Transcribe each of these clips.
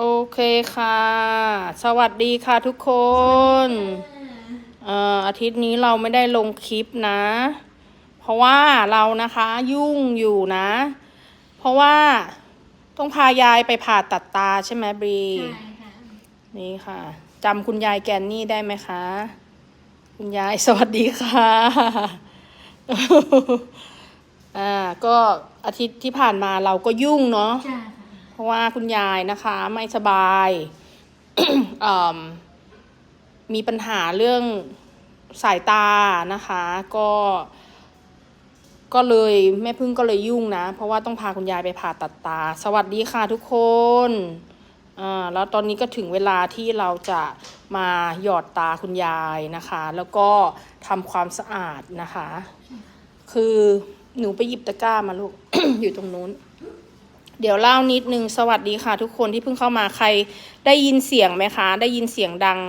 โอเคค่ะ สวัสดีค่ะทุกคนเอ่ออาทิตย์นี้เราไม่ได้ลงคลิปนะ เพราะว่าเรานะคะยุ่งอยู่นะ เพราะว่าต้องพายายไปผ่าตัดตาใช่ไหมบรีใช่ค่ะนี่ค่ะจำคุณยายแกนนี่ได้ไหมคะ คุณยายสวัสดีค่ะอ่าก็อาทิตย์ที่ผ่านมาเราก็ยุ่งเนาะ เพราะว่าคุณยายนะคะไม่สบายมมีปัญหาเรื่องสายตานะคะ ก็ ก็เลยแม่พึ่งก็เลยยุ่งนะ เพราะว่าต้องพาคุณยายไปผ่าตัดตา สวัสดีค่ะทุกคนอ่าแล้วตอนนี้ก็ถึงเวลาที่เราจะมาหยอดตาคุณยายนะคะ แล้วก็ทำความสะอาดนะคะ คือหนูไปหยิบตะกร้ามาลูก อยู่ตรงนู้น เดี๋ยวเล่านิดนึงสวัสดีค่ะ ทุกคนที่เพิ่งเข้ามาใครได้ยินเสียงไหมคะ ได้ยินเสียงดัง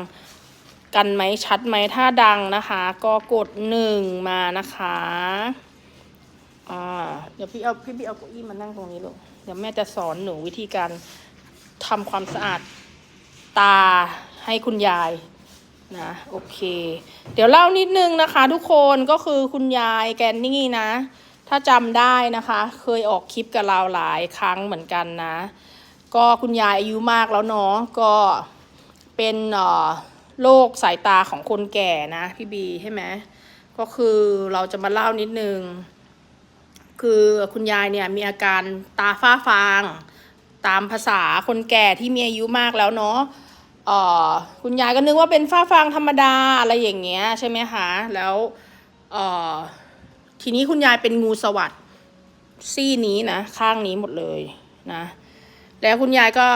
กันไหมชัดไหมถ้าดังนะคะ ก็กดหนึ่งมานะคะอ่าเดี๋ยวพี่เอาพี่พี่เอาเก้าอี้มานั่งตรงนี้ลูกเดี๋ยวแม่จะสอนหนูวิธีการทำความสะอาดตาให้คุณยายนะโอเค เดี๋ยวเล่านิดนึงนะคะ ทุกคนก็คือคุณยายแกนนี่นะ ถ้าจำได้นะคะ เคยออกคลิปกับเราหลายครั้งเหมือนกันนะ ก็คุณยายอายุมากแล้วเนาะก็เป็นโรคสายตาของคนแก่นะพี่บีใช่ไหมก็คือเราจะมาเล่านิดนึง คือคุณยายเนี่ยมีอาการตาฝ้าฟาง ตามภาษาคนแก่ที่มีอายุมากแล้วเนาะคุณยายก็นึกว่าเป็นฝ้าฟางธรรมดาอะไรอย่างเงี้ยใช่ไหมคะแล้วเออ ทีนี้คุณยายเป็นงูสวัสด์ซี่นี้นะ ข้างนี้หมดเลยนะ แล้วคุณยายก็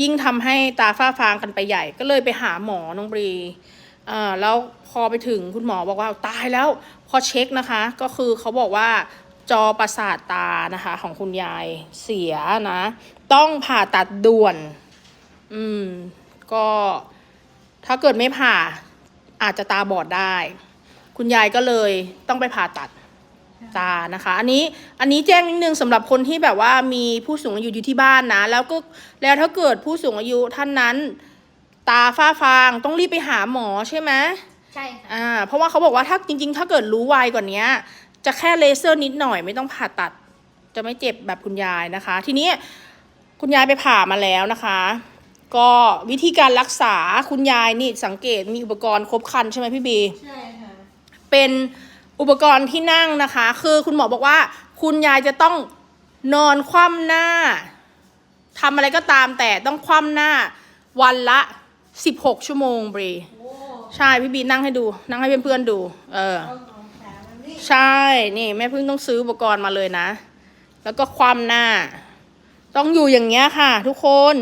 ยิ่งทำให้ตาฝ้าฟางกันไปใหญ่ ก็เลยไปหาหมอน้องบรีอ่าแล้วพอไปถึงคุณหมอบอกว่าตายแล้ว พอเช็คนะคะ ก็คือเขาบอกว่าจอประสาทตานะคะ ของคุณยายเสียนะ ต้องผ่าตัดด่วน อืม ก็ถ้าเกิดไม่ผ่าอาจจะตาบอดได้ คุณยายก็เลยต้องไปผ่าตัด ตานะคะ อันนี้อันนี้แจ้งนิดนึงสำหรับคนที่แบบว่ามีผู้สูงอายุอยู่ที่บ้านนะ แล้วก็แล้วถ้าเกิดผู้สูงอายุท่านนั้น ตาฝ้าฟางต้องรีบไปหาหมอใช่ไหมใช่ค่ะอ่าเพราะว่าเขาบอกว่าถ้าจริง ๆ ถ้าเกิดรู้ไวกว่านี้จะแค่เลเซอร์นิดหน่อยไม่ต้องผ่าตัด จะไม่เจ็บแบบคุณยายนะคะ ทีนี้คุณยายไปผ่ามาแล้วนะคะ ก็วิธีการรักษาคุณยายนี่สังเกตมีอุปกรณ์ครบครันใช่ไหมพี่บีใช่ค่ะเป็น อุปกรณ์ที่นั่งนะคะ คือคุณหมอบอกว่า คุณยายจะต้องนอนคว่ำหน้าทำอะไรก็ตามแต่ต้องคว่ำหน้าวันละ16ชั่วโมงบรีใช่พี่บีนั่งให้ดู นั่งให้เพื่อนๆดู เออ ใช่นี่แม่เพิ่งต้องซื้ออุปกรณ์มาเลยนะ แล้วก็คว่ำหน้า ต้องอยู่อย่างเงี้ยค่ะ ทุกคน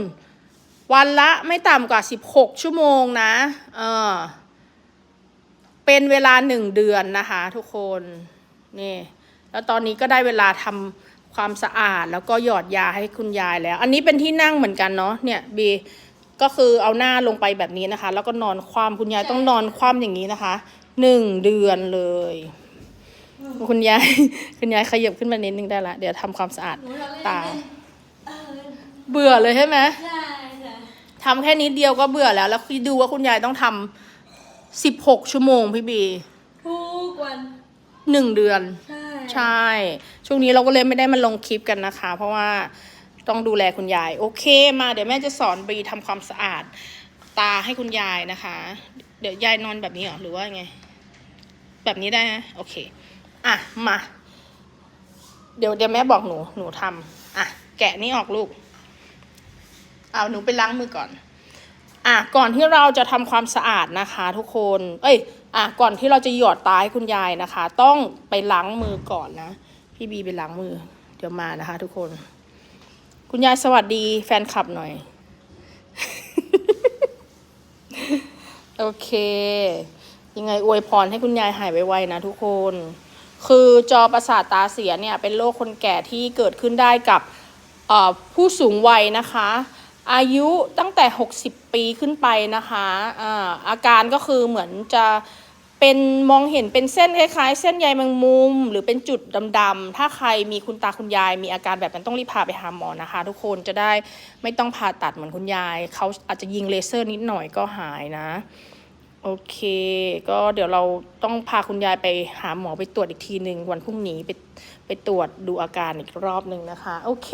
วันละไม่ต่ำกว่า16ชั่วโมงนะ เออ เป็นเวลาหนึ่งเดือนนะคะทุกคนนี่แล้วตอนนี้ก็ได้เวลาทำความสะอาดแล้วก็หยอดยาให้คุณยายแล้ว อันนี้เป็นที่นั่งเหมือนกันเนาะเนี่ยบีก็คือเอาหน้าลงไปแบบนี้นะคะ แล้วก็นอนคว่ำคุณยายต้องนอนคว่ำอย่างนี้นะคะหนึ่งเดือนเลย คุณยายคุณยายขยับขึ้นมานิดนึงได้ละเดี๋ยวทำความสะอาดหนูลองเล่นตาเป็นเออเบื่อเลยใช่ไหมใช่ค่ะทำแค่นิดเดียวก็เบื่อแล้ว แล้วคิดดูว่าคุณยายต้องทำ สิบหกชั่วโมงพี่บีทุกวันหนึ่งเดือน ใช่ใช่ ช่วงนี้เราก็เลยไม่ได้มาลงคลิปกันนะคะ เพราะว่าต้องดูแลคุณยาย โอเคมาเดี๋ยวแม่จะสอนบีทำความสะอาด ตาให้คุณยายนะคะ เดี๋ยวยายนอนแบบนี้เหรอหรือว่าไง แบบนี้ได้ไหมโอเค อะมา เดี๋ยวเดี๋ยวแม่บอกหนูหนูทำอะแกะนี่ออกลูก เอาหนูไปล้างมือก่อน อะก่อนที่เราจะทำความสะอาดนะคะทุกคน เอ้ยอะก่อนที่เราจะหยอดตาให้คุณยายนะคะ ต้องไปล้างมือก่อนนะ พี่บีไปล้างมือ เดี๋ยวมานะคะ ทุกคน คุณยายสวัสดีแฟนคลับหน่อย โอเค ยังไงอวยพรให้คุณยายหายไวๆนะทุกคน คือจอประสาทตาเสียเนี่ย เป็นโรคคนแก่ที่เกิดขึ้นได้กับผู้สูงวัยนะคะ อายุตั้งแต่ 60 ปีขึ้นไปนะคะอาอาการก็คือเหมือนจะเป็นมองเห็นเป็นเส้นคล้ายๆ เส้นใยแมงมุม หรือเป็นจุดดำๆ ถ้าใครมีคุณตาคุณยายมีอาการแบบนั้นต้องรีบพาไปหาหมอนะคะ ทุกคนจะได้ไม่ต้องผ่าตัดเหมือนคุณยาย เขาอาจจะยิงเลเซอร์นิดหน่อยก็หายนะ โอเค ก็เดี๋ยวเราต้องพาคุณยายไปหาหมอไปตรวจอีกทีหนึ่งวันพรุ่งนี้ไปไปตรวจดูอาการอีกรอบหนึ่งนะคะ โอเค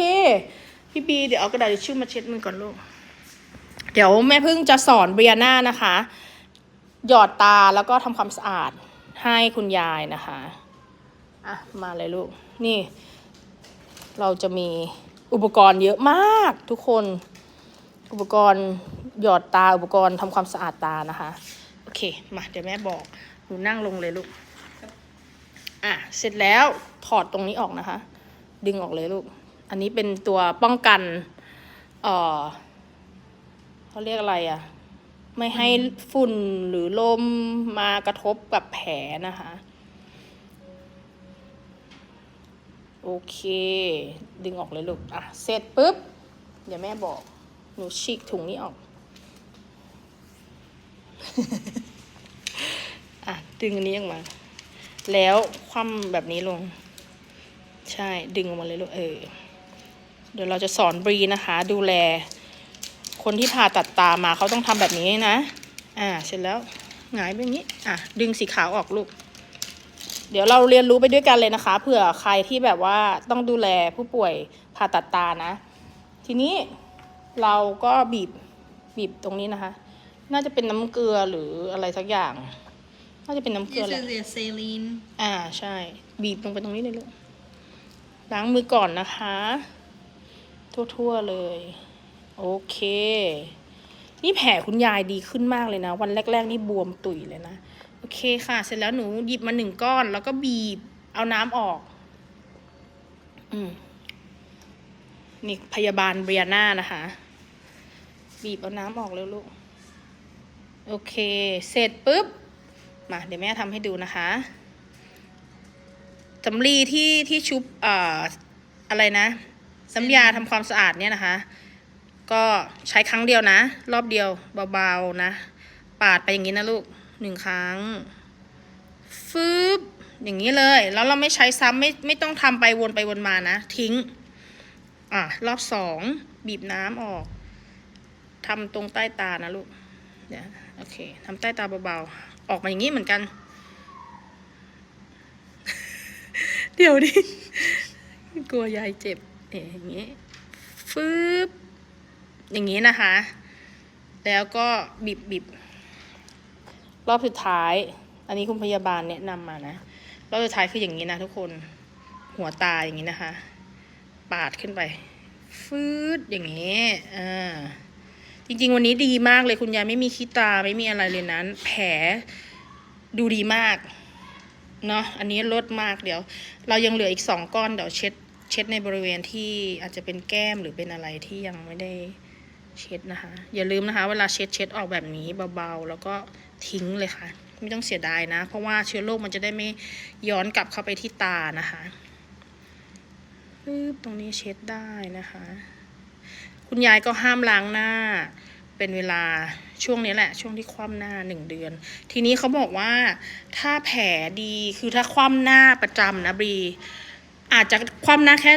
พี่บีเดี๋ยวเอากระดาษทิชชู่มาเช็ดมือก่อนลูก เดี๋ยวแม่พึ่งจะสอนเบียนานะคะ หยอดตาแล้วก็ทำความสะอาดให้คุณยายนะคะ อะ มาเลยลูก นี่ เราจะมีอุปกรณ์เยอะมากทุกคน อุปกรณ์หยอดตาอุปกรณ์ทำความสะอาดตานะคะ โอเค มาเดี๋ยวแม่บอก หนูนั่งลงเลยลูก อะ เสร็จแล้วถอดตรงนี้ออกนะคะ ดึงออกเลยลูก อันนี้เป็นตัวป้องกันเออเขาเรียกอะไรอะ่ะ ไม่ให้ฝุ่นหรือลมมากระทบกับแผลนะคะ โอเค ดึงออกเลยลูก อะ เสร็จปุ๊บ เดี๋ยวแม่บอก หนูฉีกถุงนี้ออก อะ ดึงอันนี้ออกมา แล้วคว่ำแบบนี้ลง ใช่ ดึงออกมาเลยลูก เออ เดี๋ยวเราจะสอนบรีนะคะ ดูแล คนที่ผ่าตัดตามาเขาต้องทำแบบนี้นะ อ่า เสร็จแล้วหงายไปอย่างนี้ อะ ดึงสีขาวออกลูก เดี๋ยวเราเรียนรู้ไปด้วยกันเลยนะคะ เผื่อใครที่แบบว่าต้องดูแลผู้ป่วยผ่าตัดตานะ ทีนี้เราก็บีบบีบตรงนี้นะคะ น่าจะเป็นน้ำเกลือหรืออะไรสักอย่าง น่าจะเป็นน้ำเกลือ This แหละ is the saline อ่า ใช่ บีบลงไปตรงนี้เลยลูก ล้างมือก่อนนะคะ ทั่วๆเลย โอเค นี่แผลคุณยายดีขึ้นมากเลยนะ วันแรก ๆ นี่บวมตุ่ยเลยนะ โอเคค่ะ เสร็จแล้วหนูหยิบมาหนึ่งก้อน แล้วก็บีบ เอาน้ำออก อืมนี่พยาบาลเบียนานะคะ บีบเอาน้ำออกเลยลูก โอเค เสร็จปุ๊บ มา เดี๋ยวแม่ทำให้ดูนะคะสำลีที่ที่ชุบอ่ออะไรนะ น้ำยาทำความสะอาดเนี่ยนะคะ ก็ใช้ครั้งเดียวนะ รอบเดียวเบาๆนะ ปาดไปอย่างนี้นะลูกหนึ่งครั้งฟืบอย่างนี้เลย แล้วเราไม่ใช้ซ้ำไม่ไม่ต้องทำไปวนไปวนมานะ ทิ้ง อะรอบสองบีบน้ำออกทำตรงใต้ตานะลูกเดี๋ยวโอเคทำใต้ตาเบาๆ ออกมาอย่างนี้เหมือนกัน เดี๋ยวดิกลัวยายเจ็บ เนี่ยอย่างนี้ฟืบอย่างนี้นะคะ แล้วก็บีบบีบรอบสุดท้าย อันนี้คุณพยาบาลแนะนำมานะรอบสุดท้ายคืออย่างนี้นะทุกคนหัวตาอย่างนี้นะคะ ปาดขึ้นไป ฟืดอย่างนี้อ่าจริง ๆ วันนี้ดีมากเลยคุณยายไม่มีขี้ตาไม่มีอะไรเลยนั้น แผลดูดีมากเนาะอันนี้ลดมากเดี๋ยว เรายังเหลืออีกสองก้อนเดี๋ยวเช็ด เช็ดในบริเวณที่อาจจะเป็นแก้มหรือเป็นอะไรที่ยังไม่ได้เช็ดนะคะ อย่าลืมนะคะ เวลาเช็ดเช็ดออกแบบนี้เบาๆ แล้วก็ทิ้งเลยค่ะ ไม่ต้องเสียดายนะ เพราะว่าเชื้อโรคมันจะได้ไม่ย้อนกลับเข้าไปที่ตานะคะปึ๊บตรงนี้เช็ดได้นะคะ คุณยายก็ห้ามล้างหน้า เป็นเวลาช่วงนี้แหละ ช่วงที่คว่ำหน้าหนึ่งเดือน ทีนี้เขาบอกว่าถ้าแผลดีคือถ้าคว่ำหน้าประจำนะบรี อาจจะคว่ำหน้าแค่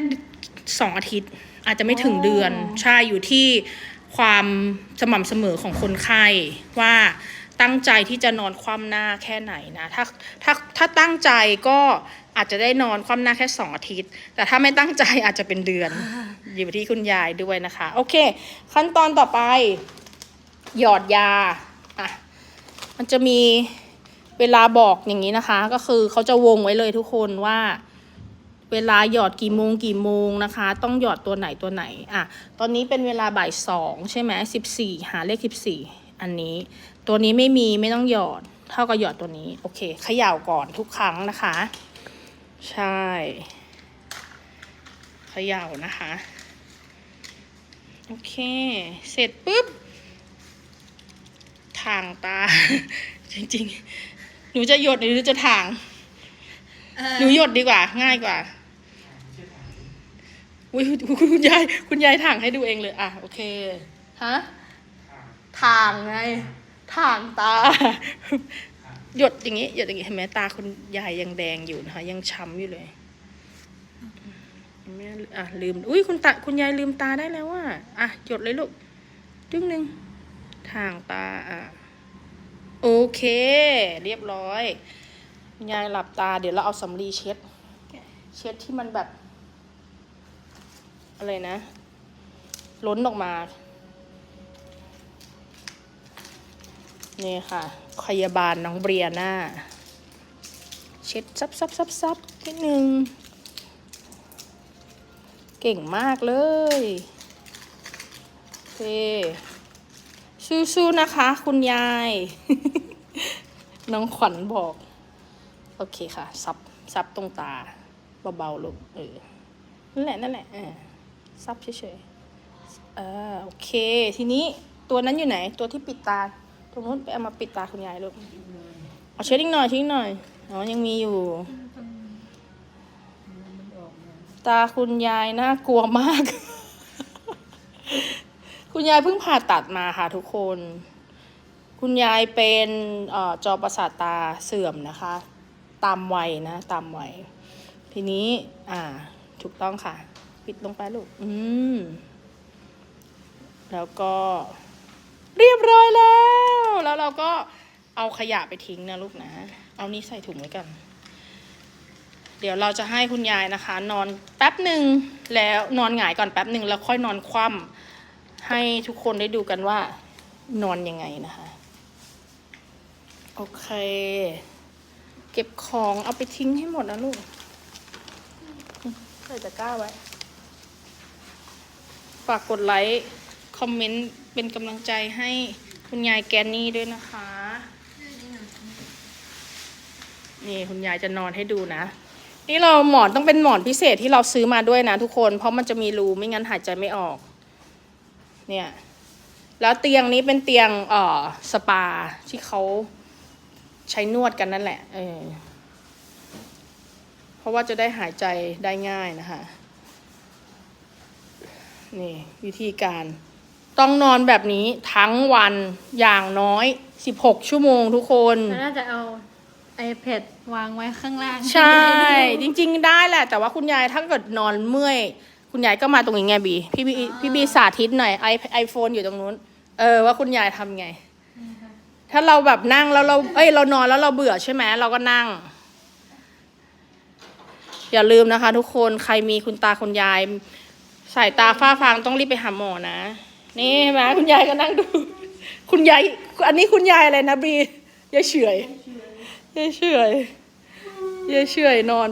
สองอาทิตย์ อาจจะไม่ถึงเดือน ใช่อยู่ที่ความสม่ำเสมอของคนไข้ว่าตั้งใจที่จะนอนคว่ำหน้าแค่ไหนนะ ถ้าถ้าถ้าตั้งใจก็อาจจะได้นอนคว่ำหน้าแค่สองอาทิตย์ แต่ถ้าไม่ตั้งใจอาจจะเป็นเดือน อยู่ที่คุณยายด้วยนะคะ โอเค ขั้นตอนต่อไป หยอดยาอะมันจะมีเวลาบอกอย่างนี้นะคะ ก็คือเขาจะวงไว้เลยทุกคนว่า เวลาหยอดกี่โมงกี่โมงนะคะ ต้องหยอดตัวไหนตัวไหนอะตอนนี้เป็นเวลาบ่ายสองใช่ไหมสิบสี่หาเลขสิบสี่อันนี้ ตัวนี้ไม่มีไม่ต้องหยอด เท่ากับหยอดตัวนี้โอเคเขย่าก่อนทุกครั้งนะคะ ใช่เขย่านะคะโอเค เสร็จปุ๊บทางตา จริงๆ หนูจะหยดหรือจะทาง หนูหยดดีกว่า ง่ายกว่า อุ้ยคุณยายคุณยายถ่างให้ดูเองเลยอะโอเคฮะถ่างไงถ่างตา หยดอย่างนี้หยดอย่างนี้เห็นไหมตาคุณยายยังแดงอยู่นะคะยังช้ำอยู่เลยแม่อะลืมอุ้ยคุณตาคุณยายลืมตาได้แล้วว่าอะหยดเลยลูกจึ้งหนึ่งทางตาอะโอเค เรียบร้อย คุณยายหลับตาเดี๋ยวเราเอาสำลีเช็ด เช็ดที่มันแบบ อะไรนะ ล้นออกมา นี่ค่ะพยาบาลน้องเบรียนาเช็ดซับซับซับซับนิดนึง เก่งมากเลยโอเคสู้ๆนะคะ คุณยาย น้องขวัญบอก โอเคค่ะ ซับซับตรงตา เบาๆลูกเออนั่นแหละ นั่นแหละเออ ซับเฉยๆเออโอเค ทีนี้ตัวนั้นอยู่ไหน ตัวที่ปิดตา ตรงนู้นไปเอามาปิดตาคุณยายลูกเอาเช็ดอีกหน่อยเช็ดอีกหน่อยอ๋อยังมีอยู่ ตาคุณยายน่ากลัวมาก คุณยายเพิ่งผ่าตัดมาค่ะทุกคน คุณยายเป็นออจอประสาทตาเสื่อมนะคะ ตามวัยนะ ตามวัยทีนี้ อ่า ถูกต้องค่ะ ปิดลงไปลูก อืม แล้วก็ เรียบร้อยแล้ว แล้วเราก็เอาขยะไปทิ้งนะลูกนะ เอานี้ใส่ถุงไว้กัน เดี๋ยวเราจะให้คุณยายนะคะ นอนแป๊บหนึ่งแล้วนอนหงายก่อนแป๊บหนึ่งแล้วค่อยนอนคว่ำให้ทุกคนได้ดูกันว่า นอนยังไงนะคะ โอเค เก็บของเอาไปทิ้งให้หมดนะลูกใส่ตะกร้าไว้ ฝากกดไลค์ คอมเมนต์ เป็นกำลังใจให้คุณยายแกนนี่ด้วยนะคะ นี่คุณยายจะนอนให้ดูนะ นี่เราหมอนต้องเป็นหมอนพิเศษที่เราซื้อมาด้วยนะทุกคน เพราะมันจะมีรูไม่งั้นหายใจไม่ออก เนี่ย แล้วเตียงนี้เป็นเตียงเอ่อสปาที่เขาใช้นวดกันนั่นแหละ เออ เพราะว่าจะได้หายใจได้ง่ายนะคะ นี่วิธีการต้องนอนแบบนี้ทั้งวันอย่างน้อย 16 ชั่วโมงทุกคนแล้วน่าจะเอา iPad วางไว้ข้างล่าง ใช่ จริง ๆ ได้แหละ แต่ว่าคุณยายถ้าเกิดนอนเมื่อย คุณยายก็มาตรงนี้ไงบี พี่บีพี่บีสาธิตหน่อยไอไอโฟนอยู่ตรงนู้น เออว่าคุณยายทำไง ถ้าเราแบบนั่งแล้วเรา เอ้ยเรานอนแล้วเราเบื่อใช่ไหมเราก็นั่ง อย่าลืมนะคะ ทุกคนใครมีคุณตาคุณยาย สายตาฝ้าฟางต้องรีบไปหาหมอนะ นี่เห็นไหมคุณยายก็นั่งดู คุณยาย อันนี้คุณยายอะไรนะบียายเฉยยายเฉยยายเฉยนอน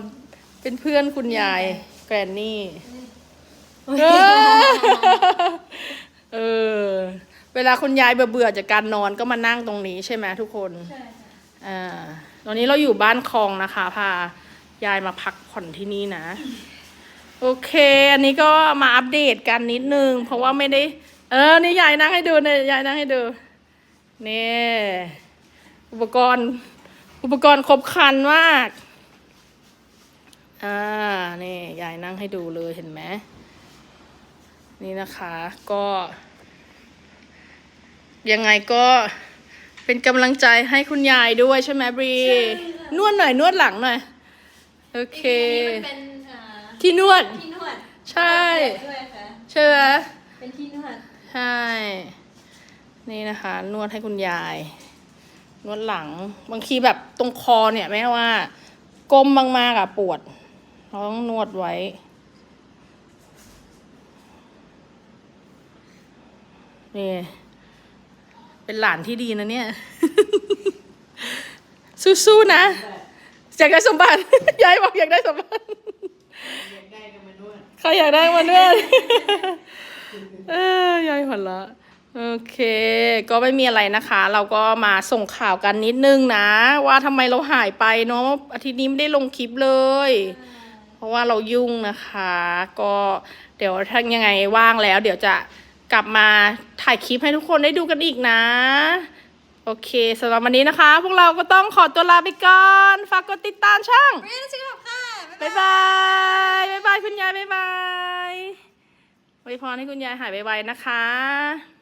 เป็นเพื่อนคุณยายแกรนนี่เออ เวลาคุณยายเบื่อๆจากการนอนก็มานั่งตรงนี้ใช่ไหมทุกคนใช่ค่ะอ่าตอนนี้เราอยู่บ้านคลองนะคะ พายายมาพักผ่อนที่นี่นะ โอเค อันนี้ก็มาอัปเดตกันนิดนึง เพราะว่าไม่ได้ เออ นี่ยายนั่งให้ดูเนี่ยยายนั่งให้ดู นี่ อุปกรณ์ อุปกรณ์ครบครันมาก อ่า นี่ยายนั่งให้ดูเลยเห็นไหม นี่นะคะ ก็ ยังไงก็เป็นกำลังใจให้คุณยายด้วยใช่ไหมบรี นวดหน่อยนวดหลังหน่อย โอเคอันนี้มันเป็นอ่า ที่นวด ที่นวดใช่ ด้วยค่ะใช่ไหมเป็นที่นวดใช่ นี่นะคะ นวดให้คุณยาย นวดหลัง บางทีแบบตรงคอเนี่ยแม่ว่าก้มมากๆอะปวด เราต้องนวดไว้ นี่ เป็นหลานที่ดีนะเนี่ย สู้ๆนะอยากได้สมบัติ ยายบอกอยากได้สมบัติ ใครอยากได้มานวดเอ้ยายหัวเราะโอเค ก็ไม่มีอะไรนะคะ เราก็มาส่งข่าวกันนิดนึงนะ ว่าทำไมเราหายไปเนาะอาทิตย์นี้ไม่ได้ลงคลิปเลย เพราะว่าเรายุ่งนะคะ ก็เดี๋ยวถ้ายังไงว่างแล้ว เดี๋ยวจะกลับมาถ่ายคลิปให้ทุกคนได้ดูกันอีกนะ โอเคสำหรับวันนี้นะคะ พวกเราก็ต้องขอตัวลาไปก่อน ฝากกดติดตามช่องเรียนชื่อค่ะ บ๊ายบายบ๊ายบายคุณยายบ๊ายบายไว้พรให้คุณยายหายไวๆนะคะ